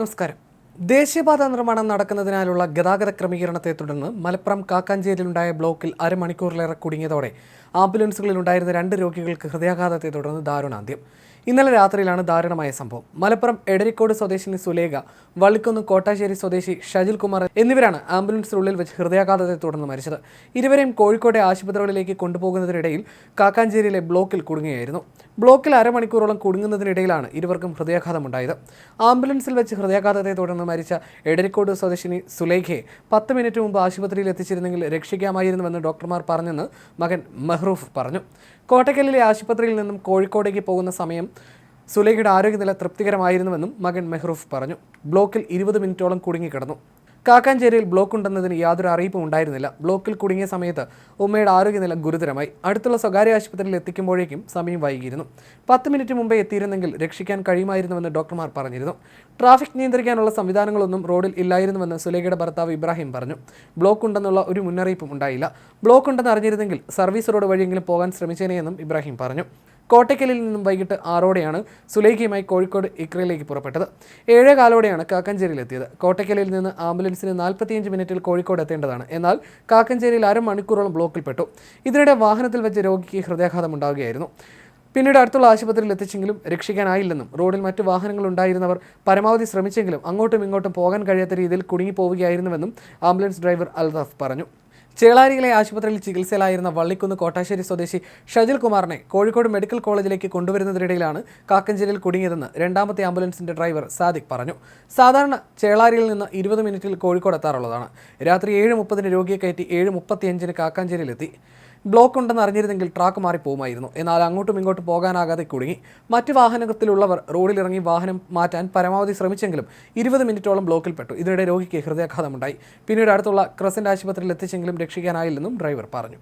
നമസ്കാരം. ദേശീയപാത നിർമ്മാണം നടക്കുന്നതിനാലുള്ള ഗതാഗത ക്രമീകരണത്തെ തുടർന്ന് മലപ്പുറം കാക്കാഞ്ചേരിയിലുണ്ടായ ബ്ലോക്കിൽ അരമണിക്കൂറിലേറെ കുടുങ്ങിയതോടെ ആംബുലൻസുകളിൽ ഉണ്ടായിരുന്ന രണ്ട് രോഗികൾക്ക് ഹൃദയാഘാതത്തെ തുടർന്ന് ദാരുണാന്ത്യം. ഇന്നലെ രാത്രിയിലാണ് ദാരുണമായ സംഭവം. മലപ്പുറം എടരിക്കോട് സ്വദേശിനി സുലേഖ വള്ളിക്കുന്ന് കോട്ടാശ്ശേരി സ്വദേശി ഷജിൽ കുമാർ എന്നിവരാണ് ആംബുലൻസിനുള്ളിൽ വെച്ച് ഹൃദയാഘാതത്തെ തുടർന്ന് മരിച്ചത്. ഇരുവരെയും കോഴിക്കോട്ടെ ആശുപത്രികളിലേക്ക് കൊണ്ടുപോകുന്നതിനിടയിൽ കാക്കാഞ്ചേരിയിലെ ബ്ലോക്കിൽ കുടുങ്ങുകയായിരുന്നു ബ്ലോക്കിൽ അരമണിക്കൂറോളം കുടുങ്ങുന്നതിനിടയിലാണ് ഇരുവർക്കും ഹൃദയാഘാതമുണ്ടായത്. ആംബുലൻസിൽ വെച്ച് ഹൃദയാഘാതത്തെ തുടർന്ന് മരിച്ച എടരിക്കോട് സ്വദേശിനി സുലൈഖെ പത്ത് മിനിറ്റ് മുമ്പ് ആശുപത്രിയിൽ എത്തിച്ചിരുന്നെങ്കിൽ രക്ഷിക്കാമായിരുന്നുവെന്ന് ഡോക്ടർമാർ പറഞ്ഞെന്ന് മകൻ മെഹ്റൂഫ് പറഞ്ഞു. കോട്ടക്കലിലെ ആശുപത്രിയിൽ നിന്നും കോഴിക്കോടേക്ക് പോകുന്ന സമയം സുലൈഖയുടെ ആരോഗ്യനില തൃപ്തികരമായിരുന്നുവെന്നും മകൻ മെഹ്റൂഫ് പറഞ്ഞു. ബ്ലോക്കിൽ ഇരുപത് മിനിറ്റോളം കുടുങ്ങിക്കിടന്നു. കാക്കാഞ്ചേരിയിൽ ബ്ലോക്ക് ഉണ്ടെന്നതിന് യാതൊരു അറിയിപ്പും ഉണ്ടായിരുന്നില്ല. ബ്ലോക്കിൽ കുടുങ്ങിയ സമയത്ത് ഉമ്മയുടെ ആരോഗ്യനില ഗുരുതരമായി. അടുത്തുള്ള സ്വകാര്യ ആശുപത്രിയിൽ എത്തിക്കുമ്പോഴേക്കും സമയം വൈകിയിരുന്നു. പത്ത് മിനിറ്റ് മുമ്പേ എത്തിയിരുന്നെങ്കിൽ രക്ഷിക്കാൻ കഴിയുമായിരുന്നുവെന്ന് ഡോക്ടർമാർ പറഞ്ഞിരുന്നു. ട്രാഫിക് നിയന്ത്രിക്കാനുള്ള സംവിധാനങ്ങളൊന്നും റോഡിൽ ഇല്ലായിരുന്നുവെന്ന് സുലേഖയുടെ ഭർത്താവ് ഇബ്രാഹിം പറഞ്ഞു. ബ്ലോക്ക് ഉണ്ടെന്നുള്ള ഒരു മുന്നറിയിപ്പും ഉണ്ടായില്ല. ബ്ലോക്ക് ഉണ്ടെന്ന് അറിഞ്ഞിരുന്നെങ്കിൽ സർവീസ് റോഡ് വഴിയെങ്കിലും പോകാൻ ശ്രമിച്ചേനെയെന്നും ഇബ്രാഹിം പറഞ്ഞു. കോട്ടയ്ക്കലിൽ നിന്നും വൈകിട്ട് ആറോടെയാണ് സുലൈഖയുമായി കോഴിക്കോട് ഇക്രയിലേക്ക് പുറപ്പെട്ടത്. ഏഴേ കാലോടെയാണ് കാക്കഞ്ചേരിയിലെത്തിയത്. കോട്ടയ്ക്കലിൽ നിന്ന് ആംബുലൻസിന് നാൽപ്പത്തിയഞ്ച് മിനിറ്റിൽ കോഴിക്കോട് എത്തേണ്ടതാണ്. എന്നാൽ കാക്കഞ്ചേരിയിൽ അരമണിക്കൂറോളം ബ്ലോക്കിൽപ്പെട്ടു. ഇതിനിടെ വാഹനത്തിൽ വെച്ച് രോഗിക്ക് ഹൃദയാഘാതം ഉണ്ടാവുകയായിരുന്നു. പിന്നീട് അടുത്തുള്ള ആശുപത്രിയിൽ എത്തിച്ചെങ്കിലും രക്ഷിക്കാനായില്ലെന്നും റോഡിൽ മറ്റു വാഹനങ്ങൾ ഉണ്ടായിരുന്നവർ പരമാവധി ശ്രമിച്ചെങ്കിലും അങ്ങോട്ടും ഇങ്ങോട്ടും പോകാൻ കഴിയാത്ത രീതിയിൽ കുടുങ്ങിപ്പോവുകയായിരുന്നുവെന്നും ആംബുലൻസ് ഡ്രൈവർ അൽതാഫ് പറഞ്ഞു. ചേളാരിയിലെ ആശുപത്രിയിൽ ചികിത്സയിലായിരുന്ന വള്ളിക്കുന്ന് കോട്ടാശ്ശേരി സ്വദേശി ഷജിൽ കുമാറിനെ കോഴിക്കോട് മെഡിക്കൽ കോളേജിലേക്ക് കൊണ്ടുവരുന്നതിനിടയിലാണ് കാക്കഞ്ചേരിയിൽ കുടുങ്ങിയതെന്ന് രണ്ടാമത്തെ ആംബുലൻസിന്റെ ഡ്രൈവർ സാദിഖ് പറഞ്ഞു. സാധാരണ ചേളാരിയിൽ നിന്ന് ഇരുപത് മിനിറ്റിൽ കോഴിക്കോട് എത്താറുള്ളതാണ്. രാത്രി ഏഴ് മുപ്പതിന് രോഗിയെ കയറ്റി ഏഴ് മുപ്പത്തിയഞ്ചിന് കാക്കാഞ്ചേരിയിലെത്തി. ബ്ലോക്ക് ഉണ്ടെന്ന് അറിഞ്ഞിരുന്നെങ്കിൽ ട്രാക്ക് മാറി പോകുമായിരുന്നു. എന്നാൽ അങ്ങോട്ടും ഇങ്ങോട്ടും പോകാനാകാതെ കുടുങ്ങി. മറ്റ് വാഹനത്തിലുള്ളവർ റോഡിലിറങ്ങി വാഹനം മാറ്റാൻ പരമാവധി ശ്രമിച്ചെങ്കിലും ഇരുപത് മിനിറ്റോളം ബ്ലോക്കിൽപ്പെട്ടു ഇതിനിടെ രോഗിക്ക് ഹൃദയാഘാതമുണ്ടായി. പിന്നീട് അടുത്തുള്ള ക്രസന്റ് ആശുപത്രിയിൽ എത്തിച്ചെങ്കിലും രക്ഷിക്കാനായില്ലെന്നും ഡ്രൈവർ പറഞ്ഞു.